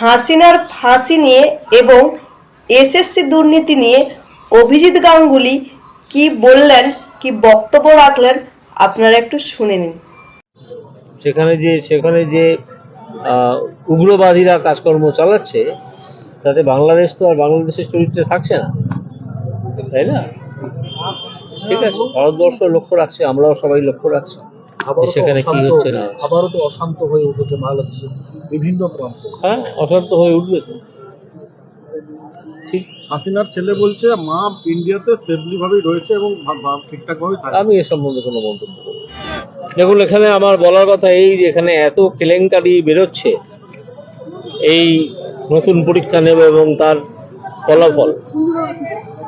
হাসিনার ফাঁসি নিয়ে এবং এসএসসি দুর্নীতি নিয়ে অভিজিৎ গাঙ্গুলি কি বললেন, কি বক্তব্য রাখলেন, আপনারা একটু শুনে নিন। সেখানে যে সেখানে যে উগ্রবাদীরা কাজকর্ম চালাচ্ছে, তাতে বাংলাদেশ তো আর বাংলাদেশের চরিত্রে থাকছে না। তাই না? ঠিক আছে, ভারতবর্ষ লক্ষ্য রাখছে, আমরাও সবাই লক্ষ্য রাখছি। সেখানে কি হচ্ছে না? আবারও তো অশান্ত হয়ে উঠেছে বাংলাদেশের বিভিন্ন প্রান্তে। হ্যাঁ অশান্ত হয়ে উঠবে তো। ঠিক। হাসিনার ছেলে বলছে মা ইন্ডিয়াতে সেফলি ভাবেই রয়েছে এবং ঠিকঠাক ভাবে আমি এ সম্বন্ধে কোনো মন্তব্য করব দেখুন এখানে আমার বলার কথা এই যে এখানে এত কেলেঙ্কারি বেরোচ্ছে এই নতুন পরীক্ষা নেব এবং তার ফলাফল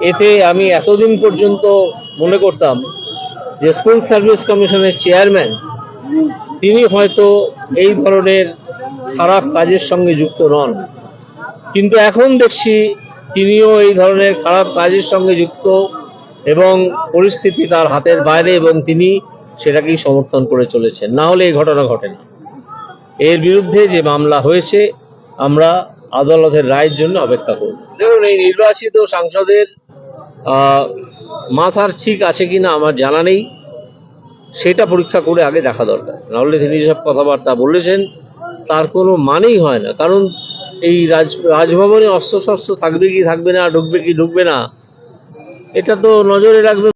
এতে আমি এতদিন পর্যন্ত মনে করতাম যে স্কুল সার্ভিস কমিশনের চেয়ারম্যান, তিনি হয়তো এই ধরনের খারাপ কাজের সঙ্গে যুক্ত নন। কিন্তু এখন দেখছি তিনিও এই ধরনের খারাপ কাজের সঙ্গে যুক্ত এবং পরিস্থিতি তার হাতের বাইরে এবং তিনি সেটাকেই সমর্থন করে চলেছেন। না হলে এই ঘটনা ঘটে না। এর বিরুদ্ধে যে মামলা হয়েছে, আমরা আদালতের রায়ের জন্য অপেক্ষা করব। দেখুন, এই নির্বাচিত সাংসদের মাথার ঠিক আছে কিনা আমার জানা নেই। সেটা পরীক্ষা করে আগে দেখা দরকার। নাহলে তিনি সব কথাবার্তা বলেছেন, তার কোনো মানেই হয় না। কারণ এই রাজ, রাজভবনে অস্ত্র থাকবে কি থাকবে না, ঢুকবে কি ঢুকবে না, এটা তো নজরে রাখবে